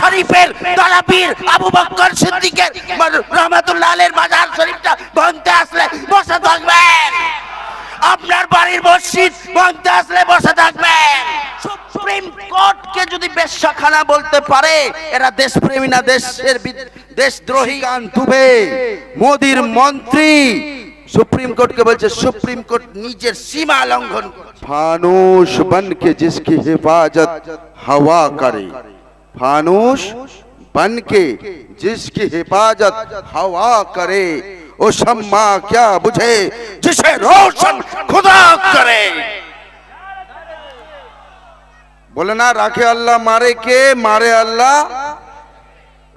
শরীফের তলাপীর আবু বক্কর সিদ্দিকের রহমাতুল্লাহ এর মাজার শরীফটা ভাঙতে আসলে বসে থাকবেন। আপনার বাড়ির মসজিদ ভাঙতে আসলে বসে থাকবেন। সুপ্রিম কোর্ট কে যদি বেশখানা বলতে পারে এরা দেশপ্রেমী না দেশের দেশদ্রোহী। গান দুবে মোদির মন্ত্রী। সুপ্রিম কোর্ট কে বলছে সুপ্রিম কোর্ট নিজের সীমা লঙ্ঘন ফানুষ বনকে জিসকি হেফাজত হাওয়া করে। फानूस बन के जिसकी हिफाजत हवा करे ओ शम्मा क्या बुझे जिसे रोशन खुदा करे बोले ना राखे अल्लाह मारे के मारे अल्लाह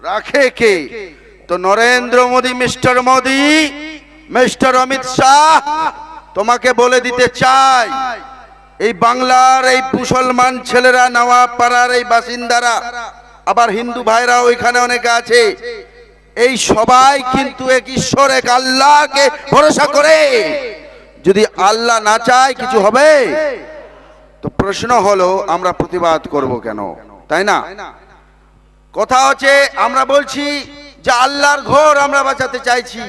রাখে কে তো নরেন্দ্র মোদী মিস্টার মোদী মিস্টার অমিত শাহ তোমাকে বলে দিতে চাই এই বাংলার এই মুসলমান ছেলেরা, নওয়াব পাড়ার এই বাসিন্দারা, আবার হিন্দু ভাইরা ওইখানে অনেকে আছে, এই সবাই কিন্তু এক ঈশ্বর, এক আল্লাহকে ভরসা করে। যদি আল্লাহ না চায়, কিছু হবে? তো প্রশ্ন হলো, আমরা প্রতিবাদ করব কেন? তাই না? কথা হচ্ছে, আমরা বলছি যে আল্লাহর ঘর আমরা বাঁচাতে চাইছি।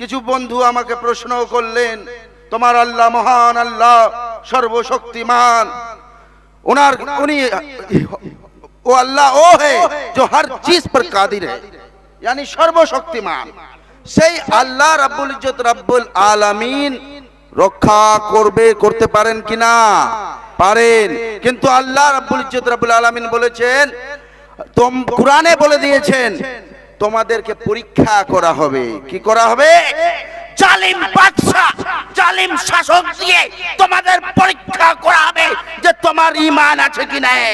কিছু বন্ধু আমাকে প্রশ্ন করলেন তোমার আল্লাহ মহান আল্লাহ সর্বশক্তিমান ওনার উনি ও আল্লাহ ও হে जो हर चीज पर कादिर है यानी সর্বশক্তিমান সেই আল্লাহ রাব্বুল ইজ্জত রাব্বুল আলামিন রক্ষা করবে করতে পারেন কিনা পারেন কিন্তু আল্লাহ রাব্বুল ইজ্জত রাব্বুল আলামিন বলেছেন তোম কোরআনে বলে দিয়েছেন তোমাদেরকে পরীক্ষা করা হবে কি করা হবে জালিম বাদশাহ, জালিম শাসক দিয়ে তোমাদের পরীক্ষা করা হবে যে তোমার ইমান আছে কি নাই।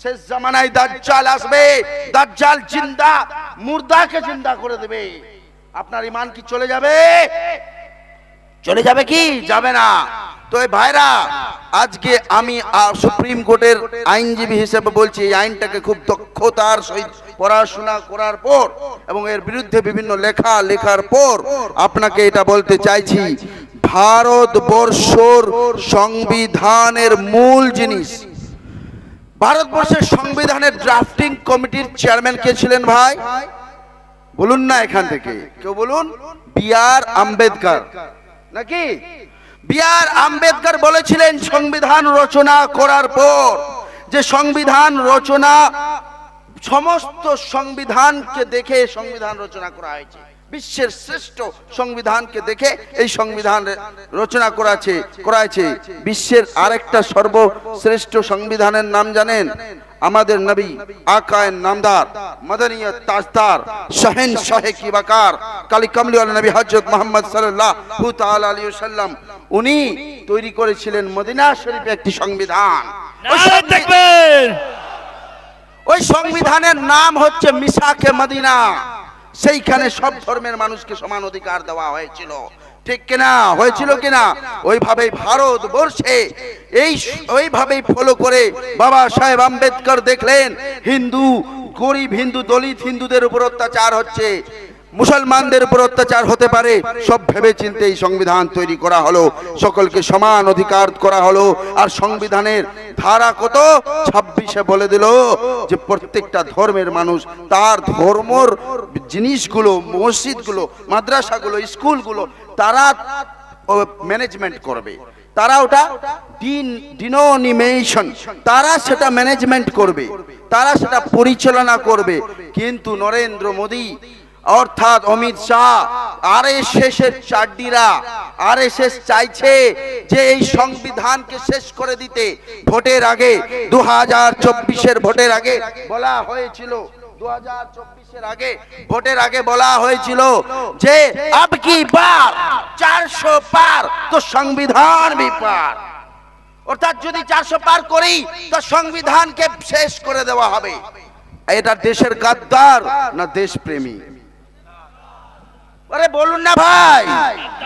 শেষ জামানায় দাজ্জাল আসবে, দাজ্জাল জিন্দা, মুর্দাকে জিন্দা করে দেবে। আপনার ইমান কি চলে যাবে? চলে যাবে কি? যাবে না। তো এই ভাইরা, আজকে আমি সুপ্রিম কোর্টের আইনজীবী হিসেবে বলছি, এই আইনটাকে খুব দক্ষতার সহিত পড়াশোনা করার পর এবং এর বিরুদ্ধে বিভিন্ন লেখা লেখার পর আপনাকে এটা বলতে চাইছি, ভারতবর্ষর সংবিধানের মূল জিনিস। ভারতবর্ষের সংবিধানের ড্রাফটিং কমিটির চেয়ারম্যান কে ছিলেন ভাই? বলুন না এখান থেকে। কেউ বলুন? B R Ambedkar. নাকি? বি আর আম্বেদকর বলেছিলেন সংবিধান রচনা করার পর যে সংবিধান রচনা সমস্ত সংবিধানকে দেখে সংবিধান রচনা করা হয়েছে। বিশ্বের শ্রেষ্ঠ সংবিধানকে দেখে এই সংবিধান রচনা করাছে করাছে বিশ্বের আরেকটা সর্বশ্রেষ্ঠ সংবিধানের নাম জানেন আমাদের নবী আকায়ের নামদার মদনিয়ত তাজদার শাহেন শাহে কি বাকার কালী কমলি নবী হজরত মোহাম্মদ সাল্লাল্লাহু তাআলা আলাইহি ওয়াসাল্লাম উনি তৈরি করেছিলেন মদিনা শরীফে একটি সংবিধান। নারায় ওই সংবিধানের নাম হচ্ছে মিসাকে মদিনা। সেইখানে সব ধর্মের মানুষকে সমান অধিকার দেওয়া হয়েছিল। ঠিক কিনা? হয়েছিল কিনা? ওইভাবেই ভারতবর্ষে এই ওইভাবেই ফলো করে বাবা সাহেব আম্বেদকর দেখলেন, হিন্দু, গরিব হিন্দু, দলিত হিন্দুদের উপর অত্যাচার হচ্ছে। মুসলমানদের উপর অত্যাচার হতে পারে, সব ভেবে চিন্তে এই সংবিধান তৈরি করা হলো। সকলকে সমান অধিকার করা হলো। আর সংবিধানের ধারা কত? ছাব্বিশে বলে দিল যে প্রত্যেকটা ধর্মের মানুষ তার ধর্মর জিনিসগুলো, মসজিদগুলো, মাদ্রাসাগুলো, স্কুলগুলো তারা ম্যানেজমেন্ট করবে। তারা ওটা ডিন ডিনোনিমেশন তারা সেটা ম্যানেজমেন্ট করবে। তারা সেটা পরিচালনা করবে। কিন্তু নরেন্দ্র মোদী, অর্থাৎ অমিত শাহ আর এস এর চাড্ডিরা আর এস এস চাইছে যে এই সংবিধানকে শেষ করে দিতে। ভোটের আগে দু হাজার চব্বিশের ভোটের আগে বলা হয়েছিল দু হাজার চব্বিশের আগে, ভোটের আগে বলা হয়েছিল যে আব কি বার, চারশো পার তো সংবিধান পার অর্থাৎ যদি চারশো পার করি, তো শেষ করে দেওয়া হবে। এটা দেশের গাদ্দার না দেশপ্রেমী? আরে বলুন না ভাই,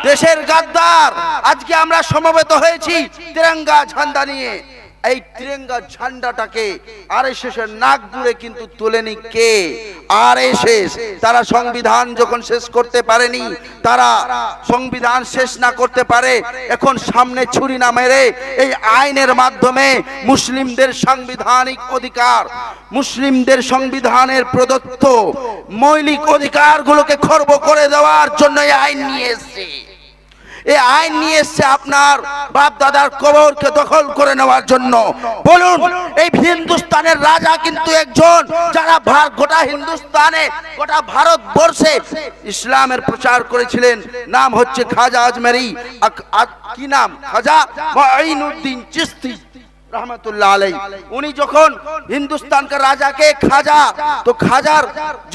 দেশের গাদ্দার। আজকে আমরা সমবেত হয়েছি তিরঙ্গা ঝান্ডা নিয়ে। এই তিরঙ্গা ঝান্ডাটাকে আর এস শেষের নাক দূরে কিন্তু তোলেনি কে? আর শেষ তারা সংবিধান যখন শেষ করতে পারেনি, তারা সংবিধান শেষ না করতে পারে, এখন সামনে ছুরি না মেরে এই আইনের মাধ্যমে মুসলিমদের সাংবিধানিক অধিকার, মুসলিমদের সংবিধানের প্রদত্ত মৌলিক অধিকারগুলোকে খর্ব করে দেওয়ার জন্য এই আইন নিয়ে এসেছে। এই আইন নিয়ে এসছে আপনার বাপ দাদার কবরকে দখল করে নেওয়ার জন্য। বলুন, এই হিন্দুস্তানের রাজা কিন্তু একজন যারা গোটা হিন্দুস্তানে, গোটা ভারতবর্ষে ইসলামের প্রচার করেছিলেন। নাম হচ্ছে খাজা আজমেরি। কি নাম? খাজা মঈনুদ্দিন চিস্তি, রহমতুল্লাহ আলাই উনি যখন হিন্দুস্তানকে রাজাকে খাজা, তো খাজার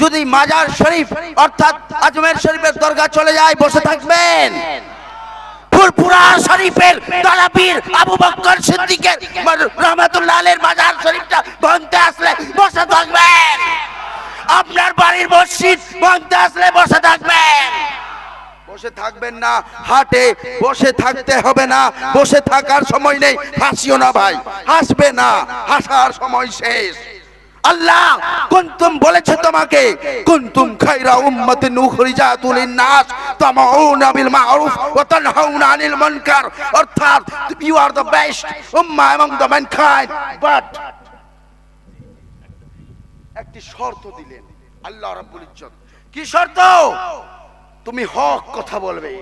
যদি মাজার শরীফ, অর্থাৎ আজমের শরীফের দরগা চলে যায়, বসে থাকবেন। ফুরফুরা শরীফের তারাপীর আবু বক্কর সিদ্দিকের রহমাতুল্লাহ আলের মাজার শরীফটা ভাঙতে আসলে বসে থাকবেন। আপনার বাড়ির মসজিদ ভাঙতে আসলে বসে থাকবেন। বসে থাকবেন না, হাটে বসে থাকতে হবে না। বসে থাকার সময় নেই, হাসিও না ভাই, হাসবে না, হাসার সময় শেষ। আল্লাহ, কুনতুম বলেছে তোমাকে, কুনতুম খাইরা উম্মাতিন উখরিজাতুল লিন-নাস, তামাউনা বিল মা'রুফ ওয়া তানহাউনা আনিল মুনকার। অর্থাৎ ইউ আর দ্য বেস্ট উম্মাহ among the mankind বাট একটি শর্ত দিলেন আল্লাহ রাব্বুল ইজ্জত। কি শর্ত? তুমি হক কথা বলবে।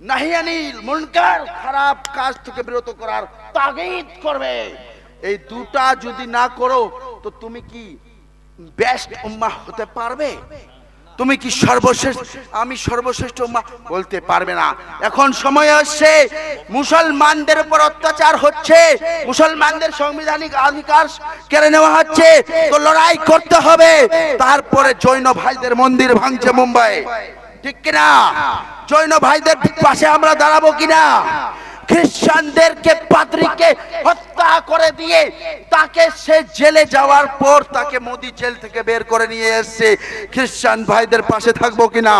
নাহিয়ানিল মুনকার, খারাপ কাজ থেকে বিরত করার তাগিদ করবে। এই দুটা যদি না করো তো তুমি কি বেস্ট উম্মাহ হতে পারবে? তুমি কি সর্বশ্রেষ্ঠ? আমি সর্বশ্রেষ্ঠ উম্মাহ বলতে পারবে না। এখন সময় হচ্ছে মুসলমানদের উপর অত্যাচার হচ্ছে, মুসলমানদের সাংবিধানিক অধিকার কেড়ে নেওয়া হচ্ছে, তো লড়াই করতে হবে। তারপরে জৈন ভাইদের মন্দির ভাঙছে মুম্বাই। ঠিক কিনা? জৈন ভাইদের পাশে আমরা দাঁড়াবো কিনা? খ্রিস্টানদেরকে, পাদ্রীকে হত্যা করে দিয়ে তাকে সে জেলে যাওয়ার পর তাকে মোদি জেল থেকে বের করে নিয়ে এসেছে। খ্রিস্টান ভাইদের পাশে থাকব কিনা?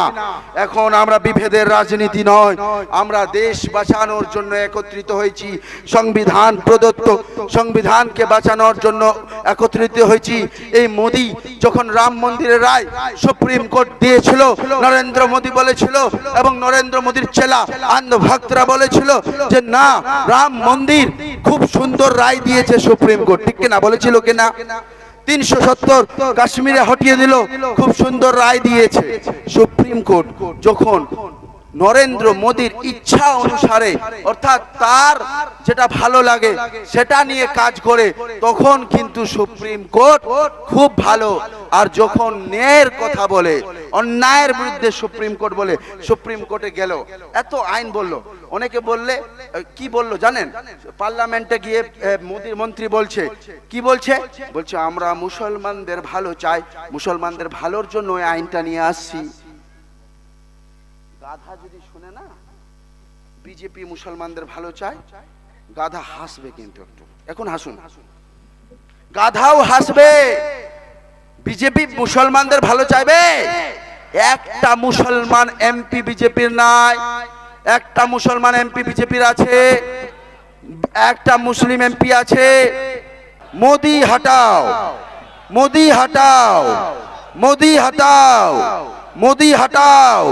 এখন আমরা বিভেদের রাজনীতি নয়, আমরা দেশ বাঁচানোর জন্য একত্রিত হয়েছি, সংবিধান প্রদত্ত সংবিধানকে বাঁচানোর জন্য একত্রিত হয়েছি। এই মোদি যখন রাম মন্দিরের রায় সুপ্রিম কোর্ট দিয়েছিল, নরেন্দ্র মোদী বলেছিল এবং নরেন্দ্র মোদীর চেলা আন্দ ভক্তরা বলেছিল যে, না, রাম মন্দির খুব সুন্দর রায় দিয়েছে সুপ্রিম কোর্ট। ঠিক কিনা? বলেছিল কিনা? তিনশো সত্তর কাশ্মীরে হটিয়ে দিল। খুব সুন্দর রায় দিয়েছে সুপ্রিম কোর্ট। যখন নরেন্দ্র মোদীর ইচ্ছা অনুসারে, অর্থাৎ তার যেটা ভালো লাগে, সেটা নিয়ে কাজ করে, তখন কিন্তু সুপ্রিম কোর্ট খুব ভালো। আর যখন ন্যায়ের কথা বলে, অন্যায়ের বিরুদ্ধে সুপ্রিম কোর্ট বলে, সুপ্রিম কোর্টে গেল। এত আইন বলল। অনেকে বললে কি বলল জানেন? পার্লামেন্টে গিয়ে মোদীর মন্ত্রী বলছে, কি বলছে? বলছে, আমরা মুসলমানদের ভালো চাই, মুসলমানদের ভালোর জন্য আইনটা নিয়ে আসছি। গাধা যদি শুনে না, বিজেপি মুসলমানদের ভালো চায়, গাধা হাসবে কিন্তু একটু। এখন হাসুন। গাধাও হাসবে, বিজেপি মুসলমানদের ভালো চাইবে? একটা মুসলমান এমপি বিজেপির নাই, একটা মুসলমান এমপি বিজেপির আছে, একটা মুসলিম এমপি আছে। মোদি হাটাও মোদি হাটাও মোদি হাটাও। মোদি হাটাও,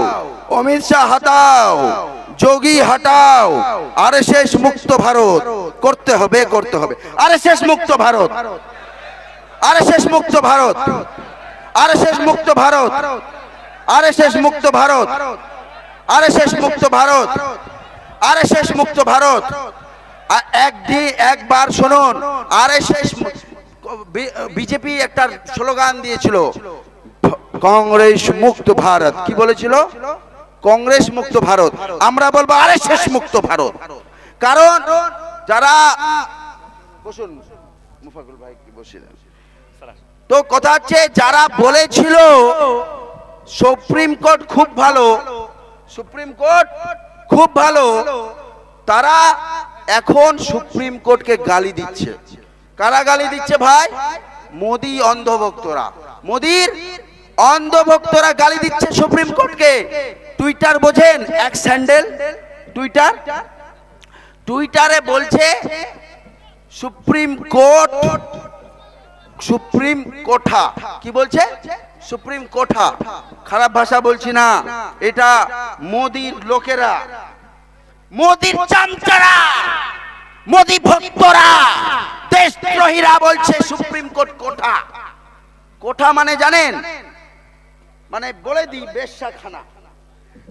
অমিত শাহ হাটাও, যোগী হাটাও আরএসএস মুক্ত ভারত, করতে হবে করতে হবে। আরএসএস মুক্ত ভারত আরএসএস মুক্ত ভারত আরএসএস মুক্ত ভারত আরএসএস মুক্ত ভারত আরএসএস মুক্ত ভারত আরএসএস মুক্ত ভারত। আ- একদি একবার শুনুন আরএসএস বিজেপি একটা স্লোগান দিয়েছিল কংগ্রেস মুক্ত ভারত। কি বলেছিল? কংগ্রেস মুক্ত ভারত। আমরা বলব আরএসএস মুক্ত ভারত। কারণ যারা বসুন, মুফাকুল ভাই কি বসিলেন তো কথা হচ্ছে, যারা বলেছিল সুপ্রিম কোর্ট খুব ভালো, সুপ্রিম কোর্ট খুব ভালো, তারা এখন সুপ্রিম কোর্টকে গালি দিচ্ছে। কারা গালি দিচ্ছে ভাই? মোদি অন্ধভক্তরা। মোদির অন্ধভক্তরা গালি দিচ্ছে সুপ্রিম কোর্টকে। টুইটার বোঝেন এক স্যান্ডেল। টুইটার? টুইটারে বলছে, সুপ্রিম কোর্ট, সুপ্রিম কোঠা। কি বলছে? সুপ্রিম কোঠা। খারাপ ভাষা বলছি না। এটা মোদির লোকেরা। মোদির চামচারা। মোদি ভক্তরা। দেশদ্রোহীরা বলছে সুপ্রিম কোর্ট কোঠা। কোঠা মানে জানেন মানে বলে দিই বেশ্যাখানা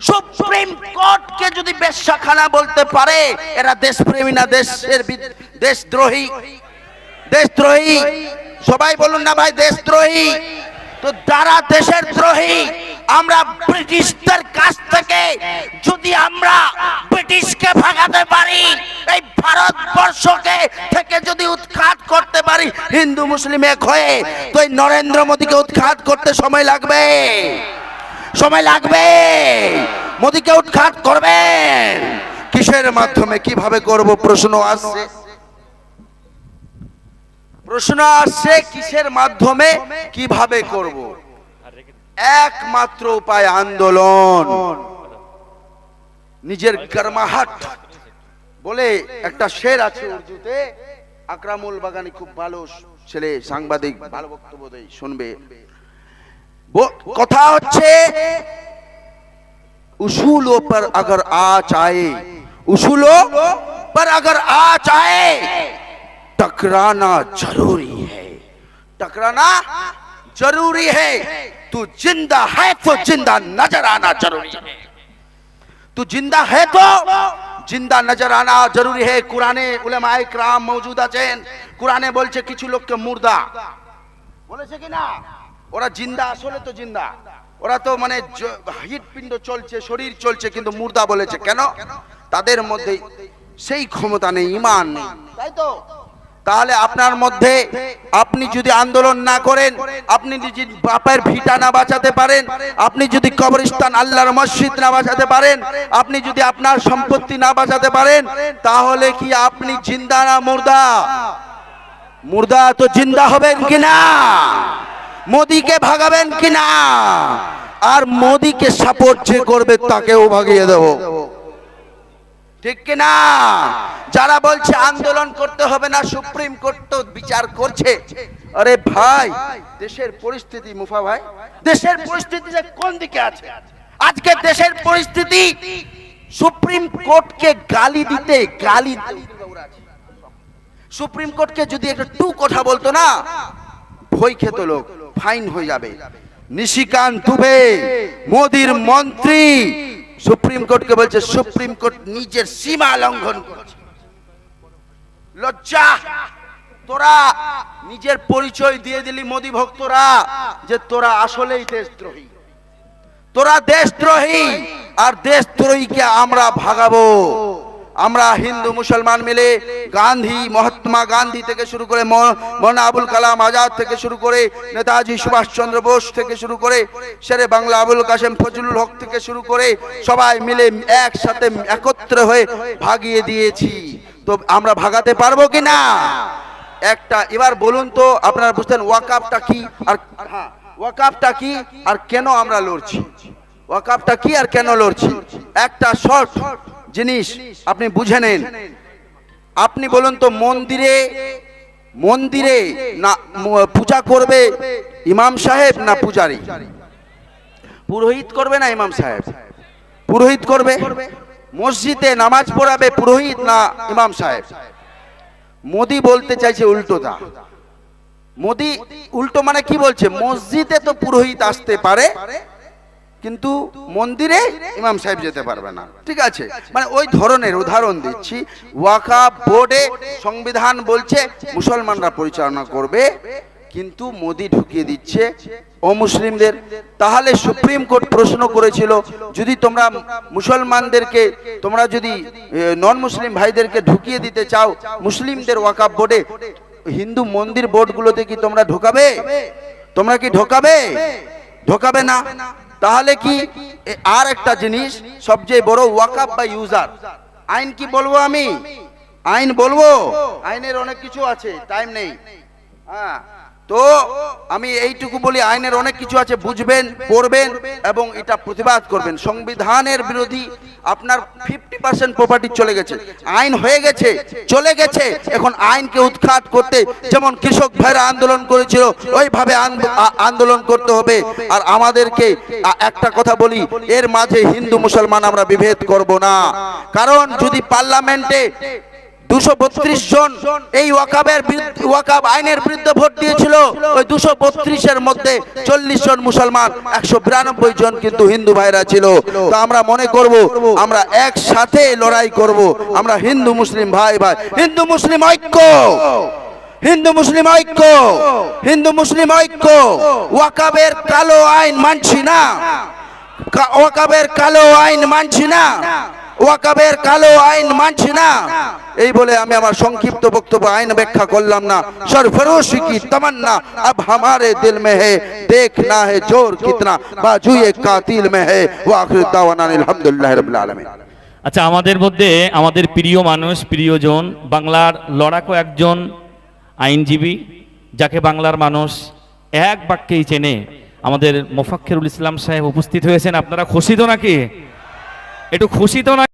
সুপ্রিম কোর্টকে যদি বেশ্যাখানা বলতে পারে, এরা দেশপ্রেমী না দেশের দেশদ্রোহী? দেশদ্রোহী? সবাই বলুন না ভাই, দেশদ্রোহী। তো যারা দেশের দ্রোহী, আমরা ব্রিটিশদের কাছ থেকে যদি আমরা ব্রিটিশকে ভাগাতে পারি, এই ভারতবর্ষকে থেকে যদি পারি হিন্দু মুসলিম এক হয়ে তো এই নরেন্দ্র মোদীকে উৎখাত করতে সময় লাগবে। সময় লাগবে। মোদীকে উৎখাত করবেন কিসের মাধ্যমে, কীভাবে করব প্রশ্ন আসছে? প্রশ্ন আসছে, কিসের মাধ্যমে, কীভাবে করব? একমাত্র উপায় আন্দোলন। নিজের গরমাহাট বলে একটা শের আছে উর্দুতে। আকরামুল বাগানি খুব ভালো ছেলে সাংবাদিক ভালো বক্তব্য দেয় শুনবে ব- কথা হচ্ছে उसूलों पर अगर आच आए उसूलों पर अगर आच आए टकराना जरूरी है टकराना जरूरी है तू जिंदा है तो जिंदा नजर आना जरूरी है तू जिंदा है तो জিন্দা নজর আনা জরুরি হে কোরআনে উলেমায় ক্রাম মৌজুদ আছেন কুরানে বলছে কিছু লোককে মুর্দা বলেছে কি না ওরা জিন্দা আসলে তো জিন্দা ওরা তো মানে হৃদপিণ্ড চলছে শরীর চলছে কিন্তু মুর্দা বলেছে কেন তাদের মধ্যে সেই ক্ষমতা নেই ইমান নেই তাই তো তাহলে আপনার মধ্যে আপনি যদি আন্দোলন না করেন, আপনি যদি বাপের ভিটা না বাঁচাতে পারেন, আপনি যদি কবরস্থান আল্লাহর মসজিদ না বাঁচাতে পারেন, আপনি যদি আপনার সম্পত্তি না বাঁচাতে পারেন, তাহলে কি আপনি জিন্দা না মুর্দা? মুর্দা তো জিন্দা হবেন কিনা? মোদিকে ভাগাবেন কিনা? আর মোদিকে সাপোর্ট যে করবে তাকেও ভাগিয়ে দেব। ঠিক কিনা? যারা বলছে আন্দোলন করতে হবে না, সুপ্রিম কোর্ট তো বিচার করছে। আরে ভাই, দেশের পরিস্থিতি মুফা ভাই, দেশের পরিস্থিতি যে কোন দিকে আছে? আজকে দেশের পরিস্থিতি, সুপ্রিম কোর্টকে গালি দিতে, গালি সুপ্রিম কোর্টকে যদি একটা টু কথা বলতো না, ভয় খেত লোক, ফাইন হয়ে যাবে। নিশিকান্ত দুবে, মোদির মন্ত্রী সুপ্রিম কোর্টকে বলছে, সুপ্রিম কোর্ট নিজের সীমা লঙ্ঘন করছে। লজ্জা। তোরা নিজের পরিচয় দিয়ে দিলি মোদি ভক্তরা, যে তোরা আসলেই দেশদ্রোহী। তোরা দেশদ্রোহী, আর দেশদ্রোহীকে আমরা ভাগাবো। আমরা হিন্দু, মুসলমান মিলে গান্ধী, মহাত্মা গান্ধী থেকে শুরু করে মৌলানা আবুল কালাম আজাদ থেকে শুরু করে নেতাজি সুভাষচন্দ্র বোস থেকে শুরু করে শেরে বাংলা আবুল কাসেম ফজলুল হক থেকে শুরু করে সবাই মিলে একসাথে একত্র হয়ে ভাগিয়ে দিয়েছি। তো আমরা ভাগাতে পারব কি না? একটা, এবার বলুন তো আপনারা বুঝতেন ওয়াকাপটা কি আর হ্যাঁ ওয়াকাপটা কি আর কেন আমরা লড়ছি? ওয়াকাপটা কি আর কেন লড়ছি? একটা শর্ট। জিনিস আপনি বুঝে নেন। আপনি বলুন তো, মন্দিরে মন্দিরে না পূজা করবে ইমাম সাহেব না পূজারি? পুরোহিত করবে না ইমাম সাহেব? পুরোহিত করবে? মসজিদে নামাজ পড়াবে পুরোহিত না ইমাম সাহেব? মোদি বলতে চাইছে উল্টোটা মোদি, উল্টো মানে কি বলছে? মসজিদে তো পুরোহিত আসতে পারে কিন্তু মন্দিরে ইমাম সাহেব যেতে পারবে না। ঠিক আছে? মানে ওই ধরনের উদাহরণ দিচ্ছি। ওয়াকা বোর্ডে সংবিধান বলছে, মুসলমানরা পরিচালনা করবে, কিন্তু মোদি ঢুকিয়ে দিচ্ছে অমুসলিমদের। তাহলে সুপ্রিম কোর্ট প্রশ্ন করেছিল, যদি তোমরা মুসলমানদেরকে, তোমরা যদি নন মুসলিম ভাইদেরকে ঢুকিয়ে দিতে চাও, মুসলিমদের ওয়াকাপ বোর্ডে, হিন্দু মন্দির বোর্ডগুলোতে কি তোমরা ঢোকাবে? তোমরা কি ঢোকাবে? ঢোকাবে না। তাহলে কি আর একটা জিনিস সবচেয়ে বড় ওয়াকাপ বা ইউজার? আইন কি বলব আমি? আইন বলব? আইনের অনেক কিছু আছে টাইম নেই। হ্যাঁ। তো আমি এইটুকু বলি, আইনের অনেক কিছু আছে, বুঝবেন, পড়বেন এবং এটা প্রতিবাদ করবেন। সংবিধানের বিরোধী আপনার ফিফটি পার্সেন্ট প্রপার্টি চলে গেছে। আইন হয়ে গেছে, চলে গেছে। এখন আইনকে উৎখাত করতে যেমন কৃষক ভাইরা আন্দোলন করেছিল, ওইভাবে আন্দ- আন্দোলন করতে হবে। আর আমাদেরকে একটা কথা বলি, এর মাঝে হিন্দু মুসলমান আমরা বিভেদ করব না। কারণ যদি পার্লামেন্টে দুশো বত্রিশ জন এই ওয়াকাবের ওয়াকাব আইনের বিরুদ্ধে ভোট দিয়েছিল। ওই দুশো বত্রিশের মধ্যে চল্লিশ জন মুসলমান, একশো বিরানব্বই জন কিন্তু হিন্দু ভাইরা ছিল। তো আমরা মনে করব, আমরা একসাথে লড়াই করব। আমরা হিন্দু মুসলিম ভাই ভাই। হিন্দু মুসলিম ঐক্য! হিন্দু মুসলিম ঐক্য! হিন্দু মুসলিম ঐক্য! ওয়াকাবের কালো আইন মানছি না। ওয়াকাবের কালো আইন মানছি না। ওয়াকাবের কালো আইন মানছি না এই বলে আমি আমার সংক্ষিপ্ত বক্তব্য আইন ব্যাখ্যা করলাম না সরফরোশি কি তমন্না अब हमारे दिल में है देखना है जोर कितना बाजुए कातिल में है वाखिर दावाना अल्हम्दुलिल्लाह रब्बिल आलमीन আচ্ছা আমাদের মধ্যে আমাদের প্রিয় মানুষ প্রিয়জন বাংলার লড়াকু একজন আইনজীবী যাকে বাংলার মানুষ এক বাক্যেই চেনে আমাদের মোফাক্কেরুল ইসলাম সাহেব উপস্থিত হয়েছেন আপনারা খুশি তো নাকি একটু খুশি তো না